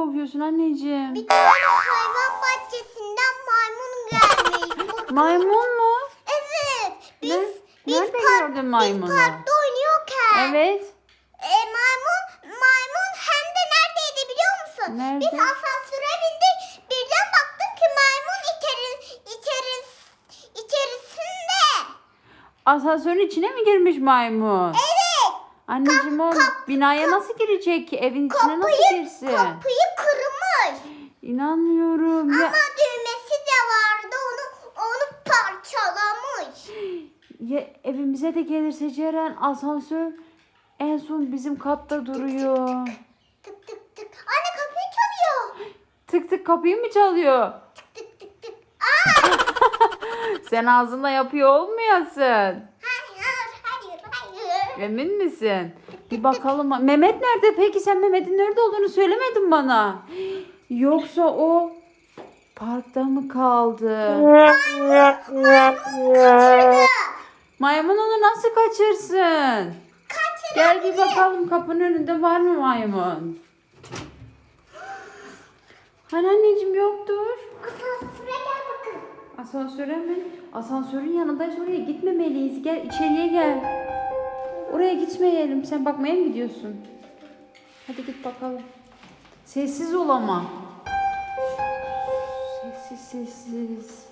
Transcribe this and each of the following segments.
Korkuyorsun anneciğim? Bir tane hayvan bahçesinden maymun gelmiş. Maymun mu? evet. Biz, Ne- biz Nerede park- gördün maymunu? Biz parkta oynuyorken. Evet. E, maymun, maymun hem de neredeydi biliyor musun? Nerede? Biz asansöre bindik. Birden baktım ki maymun içeri, içeri, içerisinde. Asansörün içine mi girmiş maymun? Evet. Anneciğim o binaya nasıl girecek ki? Evin içine nasıl girsin? kapıyı kırmış. İnanmıyorum. Ya, Ama düğmesi de vardı. Onu, onu parçalamış. ya evimize de gelirse Ceren asansör en son bizim katta duruyor. Tık tık tık. Anne kapıyı çalıyor. Tık tık kapıyı mı çalıyor? Tık tık tık. Aa! Sen ağzınla yapıyor olmayasın. Emin misin? Bir bakalım. Mehmet nerede? Peki sen Mehmet'in nerede olduğunu söylemedin bana. Yoksa o parkta mı kaldı? Maymun onu nasıl kaçırsın? Gel bir bakalım kapının önünde var mı maymun? Hani anneciğim yoktur. Asansöre gel bakın. Asansöre mi? Asansörün yanındayız oraya gitmemeliyiz. Gel içeriye gel. Oraya gitmeyelim. Sen bakmaya mı gidiyorsun? Hadi git bakalım. Sessiz ol ama. Sessiz sessiz.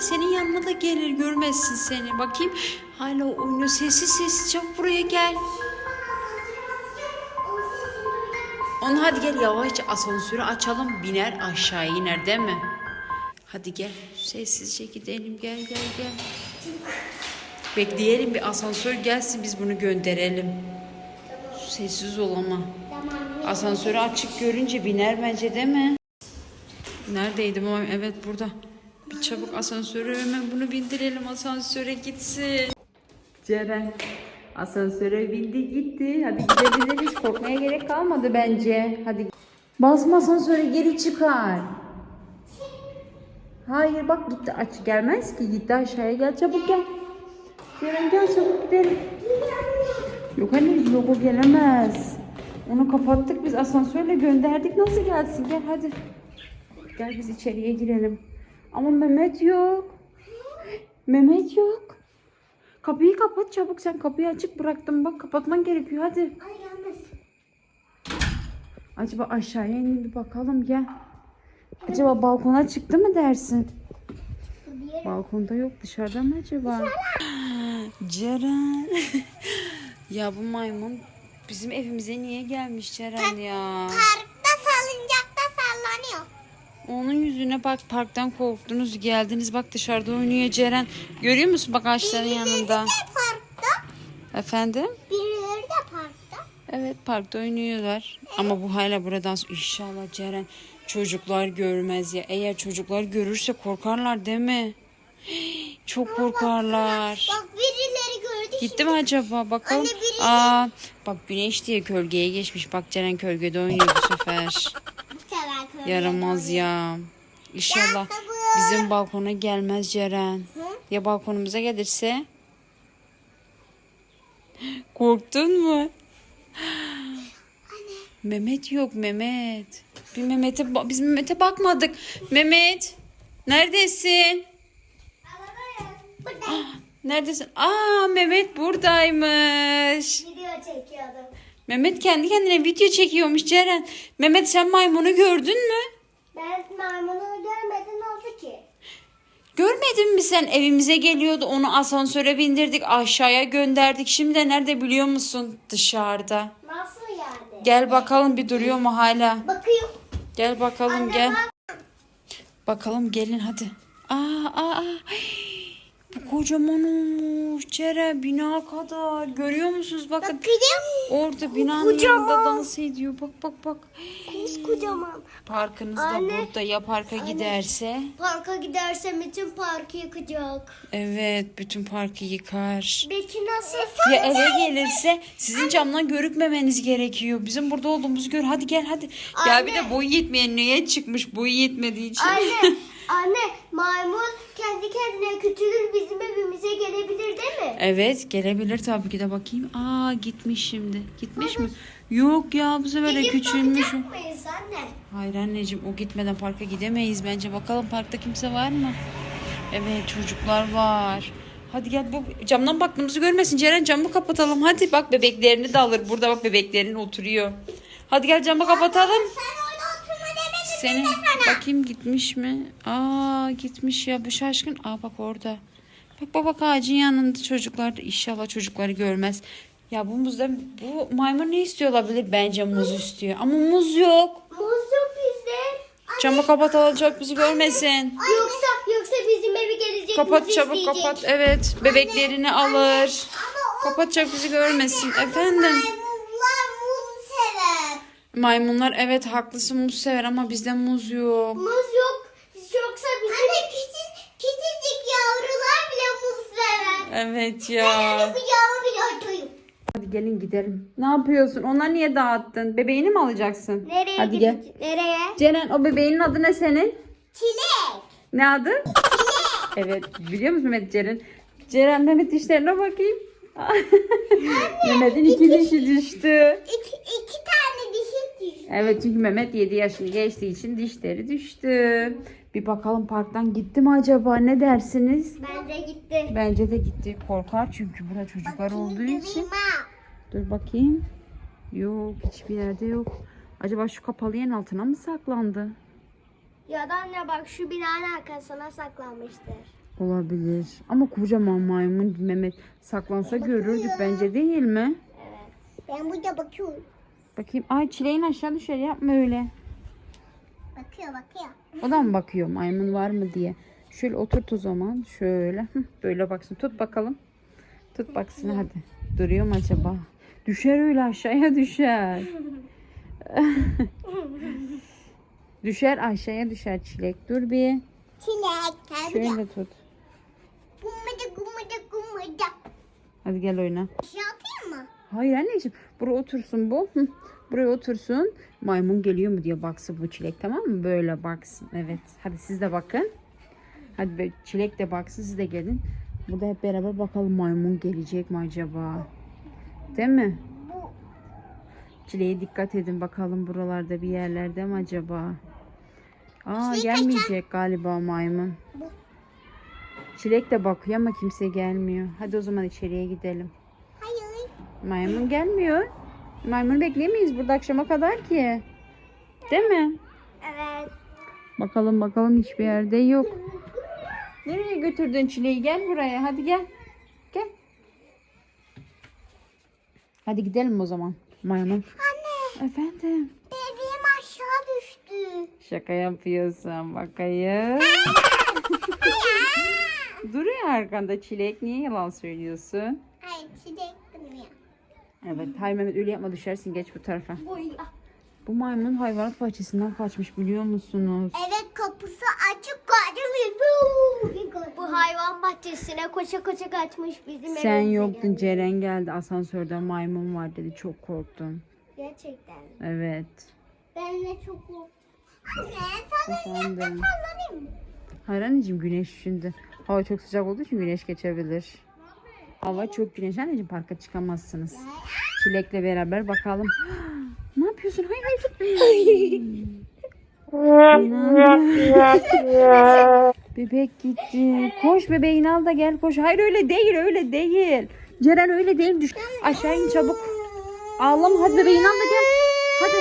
Senin yanına da gelir görmezsin seni. Bakayım. Hala oynuyor. Sessiz sessiz çabuk buraya gel. Onu hadi gel yavaşça asansörü açalım. Biner aşağı iner değil mi? Hadi gel. Sessizce gidelim. Gel gel gel. Bekleyelim bir asansör gelsin biz bunu gönderelim. Sessiz ol ama. Asansörü açık görünce biner bence değil mi? Neredeydi babam? Evet burada. Bir çabuk asansöre hemen bunu bindirelim asansöre gitsin. Ceren asansöre bindi gitti. Hadi gidebiliriz. Hiç korkmaya gerek kalmadı bence. Hadi. Basma asansöre geri çıkar. Hayır bak gitti aç gelmez ki gitti aşağıya gel çabuk gel. Ceren gel çabuk gidelim. Yok anne yok o gelemez. Onu kapattık biz asansörle gönderdik. Nasıl gelsin? Gel hadi. Gel biz içeriye girelim. Ama Mehmet yok. Mehmet yok. Kapıyı kapat çabuk. Sen kapıyı açık bıraktın. Bak kapatman gerekiyor. Hadi. Ay gelmez. Acaba aşağıya inip bir bakalım gel. Acaba balkona çıktı mı dersin? Balkonda yok. Dışarıda mı acaba? Ceren. ya bu maymun bizim evimize niye gelmiş Ceren ya? Parkta salıncakta sallanıyor. Onun yüzüne bak parktan korktunuz geldiniz bak dışarıda oynuyor Ceren. Görüyor musun bak ağaçların yanında. de parkta. Efendim? Birileri de parkta. Evet parkta oynuyorlar. Ama bu hala buradan inşallah Ceren çocuklar görmez ya. Eğer çocuklar görürse korkarlar değil mi? Çok korkarlar. Bak birileri gördü. Gitti mi acaba? Bakalım. Anne, biri- Aa, bak güneş diye gölgeye geçmiş. Bak Ceren gölgede oynuyor bu sefer. Yaramaz ya. İnşallah bizim balkona gelmez Ceren. Ya balkonumuza gelirse? Korktun mu? Mehmet yok Mehmet. Bir Mehmet'e biz Mehmet'e bakmadık. Mehmet neredesin? Neredesin? Aa Mehmet buradaymış. video çekiyordum. Mehmet kendi kendine video çekiyormuş Ceren. Mehmet sen maymunu gördün mü? Ben maymunu görmedim oldu ki. Görmedin mi sen evimize geliyordu onu asansöre bindirdik aşağıya gönderdik. Şimdi de nerede biliyor musun? Dışarıda. Nasıl yani? Gel bakalım bir duruyor mu hala? Bakayım. Gel bakalım Anne gel. bak. Bakalım gelin hadi. Aa aa aa. Bu kocaman olmuş. Ceren bina kadar. Görüyor musunuz? Bakın Bakayım. orada binanın yanında dans ediyor. Bak bak bak. Kocaman. Parkınız da Anne. burada. Ya parka giderse? Parka giderse bütün parkı yakacak. Evet bütün parkı yıkar. Peki nasıl? Ya eve gelirse sizin camdan görükmemeniz gerekiyor. Bizim burada olduğumuzu gör. Hadi gel hadi. Ya bir de boyu yetmeyen neye çıkmış boyu yetmediği için. Anne, anne maymun kendi kendine küçülür bizim evimize gelebilir değil mi? Evet gelebilir tabii ki de bakayım. Aa gitmiş şimdi. Gitmiş mi? Yok ya bu sefer de küçülmüş. bakacak mıyız anne? Hayır anneciğim o gitmeden parka gidemeyiz bence. Bakalım parkta kimse var mı? Evet çocuklar var. Hadi gel bu camdan baktığımızı görmesin. Ceren camı kapatalım. Hadi bak bebeklerini de alır. Burada bak bebeklerin oturuyor. Hadi gel camı kapatalım. Sen Senin bakayım gitmiş mi? Aa gitmiş ya bu şaşkın. Aa bak orada. Bak bak bak ağacın yanında çocuklar da inşallah çocukları görmez. Ya bu muzda bu maymun ne istiyor olabilir? Bence muz istiyor. Ama muz yok. Muz yok bizde. Camı kapatalım çok bizi görmesin. Yoksa yoksa bizim eve gelecek Kapat muz çabuk isteyecek. kapat. Evet bebeklerini alır. Kapat çabuk bizi görmesin. Efendim. Maymunlar evet haklısın muz sever ama bizde muz yok. Muz yok. Yoksa bizim... Anne küçük, küçücük yavrular bile muz sever. Evet ya. Kucağıma bile atayım. Hadi gelin gidelim. Ne yapıyorsun? Onlar niye dağıttın? Bebeğini mi alacaksın? Nereye Hadi gel. gideceğiz? Nereye? Ceren o bebeğinin adı ne senin? Çilek. Ne adı? Evet biliyor musun Mehmet Ceren? Ceren Mehmet dişlerine bakayım. Mehmet'in iki dişi düştü. İki, iki tane dişi düştü. Evet çünkü Mehmet 7 yaşını geçtiği için dişleri düştü. Bir bakalım parktan gitti mi acaba ne dersiniz? Bence gitti. Bence de gitti. Korkar çünkü burada çocuklar olduğu için. Dur bakayım. Yok hiçbir yerde yok. Acaba şu kapalı yerin altına mı saklandı? Ya da anne bak şu binanın arkasına saklanmıştır. Olabilir. Ama kocaman maymun Mehmet saklansa görürdük bence değil mi? Evet. Ben burada bakıyorum. Bakayım. Ay çileğin aşağı düşer yapma öyle. Bakıyor bakıyor. O da mı bakıyor maymun var mı diye. Şöyle oturt o zaman. Şöyle. Böyle baksın. Tut bakalım. Tut baksın hadi. Duruyor mu acaba? Düşer öyle aşağıya düşer. düşer aşağıya düşer çilek. Dur bir. Çilek. Şöyle tut. Gummadı gummadı gummadı. Hadi gel oyna. Şey yapayım mı? Hayır anneciğim. Buraya otursun bu. Hı, Buraya otursun. Maymun geliyor mu diye baksın bu çilek tamam mı? Böyle baksın. Evet. Hadi siz de bakın. Hadi be- çilek de baksın siz de gelin. Burada hep beraber bakalım maymun gelecek mi acaba? Değil mi? Çileğe dikkat edin bakalım buralarda bir yerlerde mi acaba? Aa Çilek gelmeyecek galiba maymun. Çilek de bakıyor ama kimse gelmiyor. Hadi o zaman içeriye gidelim. Maymun gelmiyor. Maymun bekleyemeyiz burada akşama kadar ki. Değil mi? Evet. Bakalım bakalım hiçbir yerde yok. Nereye götürdün çileği? Gel buraya. Hadi gel. Gel. Hadi gidelim o zaman. Maymun. Anne Efendim. bebeğim aşağı düştü. Şaka yapıyorsun. Bakayım. Duruyor arkanda çilek. Niye yalan söylüyorsun? Evet. Hayır Mehmet öyle yapma düşersin. Geç bu tarafa. Bu Bu maymun hayvanat bahçesinden kaçmış biliyor musunuz? Evet kapısı açık kaldı. Bu hayvan bahçesine koşa koşa kaçmış bizim Sen evimize yoktun geldi. Ceren geldi asansörde maymun var dedi çok korktum. Gerçekten. Evet. Ben de çok korktum. Anne sallanayım mı? Hayır anneciğim güneş şimdi. Hava çok sıcak olduğu için güneş geçebilir. Hava çok güneş anneciğim parka çıkamazsınız. Çilekle beraber bakalım. ne yapıyorsun? Hayır hayır. İnanmıyorum. Bebek gitti. Koş bebeğini al da gel koş. Hayır öyle değil öyle değil. Ceren öyle değil. Düş. Aşağı in çabuk. Ağlama hadi bebeğini al da gel. Hadi.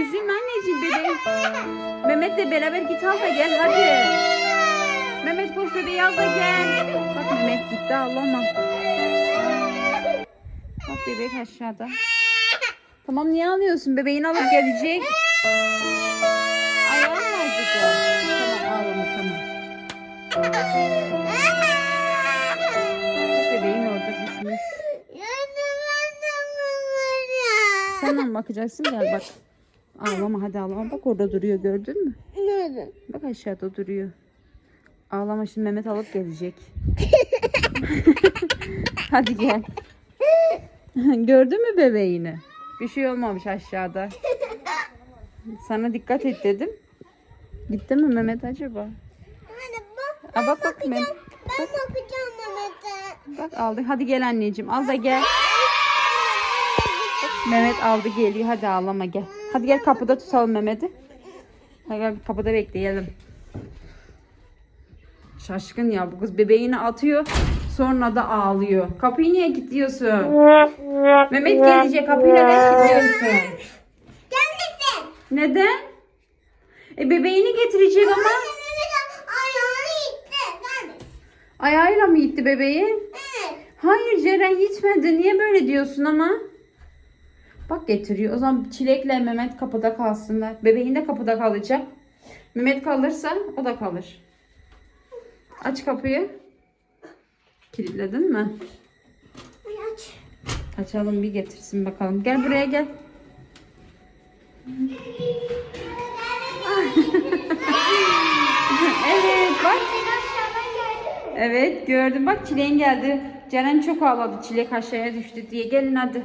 Üzülme anneciğim bebeği. Mehmet'le beraber git al da gel hadi. Mehmet koş bebeği al da gel. Gitti ağlama. Bak bebek aşağıda. Tamam niye ağlıyorsun? Bebeğini alıp gelecek. Ayağın mı acıdı? Tamam ağlama tamam. bakmış. Sen de mi bakacaksın? Gel bak. Ağlama hadi ağlama. Bak orada duruyor gördün mü? Nerede? Bak aşağıda duruyor. Ağlama şimdi Mehmet alıp gelecek. hadi gel. Gördün mü bebeğini? Bir şey olmamış aşağıda. Sana dikkat et dedim. Gitti mi Mehmet acaba? Anne bak. Aa, bak bak Mehmet. Ben bakacağım Mehmet'e. Bak aldı. Hadi gel anneciğim. Al da gel. Mehmet aldı geliyor. Hadi ağlama gel. Hadi gel kapıda tutalım Mehmet'i. Hadi gel kapıda bekleyelim. Şaşkın ya bu kız bebeğini atıyor. Sonra da ağlıyor. Kapıyı niye kilitliyorsun? Mehmet gelecek kapıyı neden kilitliyorsun? Gelmesin. Neden? E bebeğini getirecek ama. Ayağını itti. Gelmesin. Ayağıyla mı gitti bebeği? Evet. Hayır Ceren gitmedi. Niye böyle diyorsun ama? Bak getiriyor. O zaman Çilek'le Mehmet kapıda kalsınlar. Bebeğin de kapıda kalacak. Mehmet kalırsa o da kalır. Aç kapıyı. Kilitledin mi? Aç. Açalım bir getirsin bakalım. Gel buraya gel. evet bak. Evet gördüm. Bak Çilek'in geldi. Ceren çok ağladı. Çilek aşağıya düştü diye. Gelin hadi.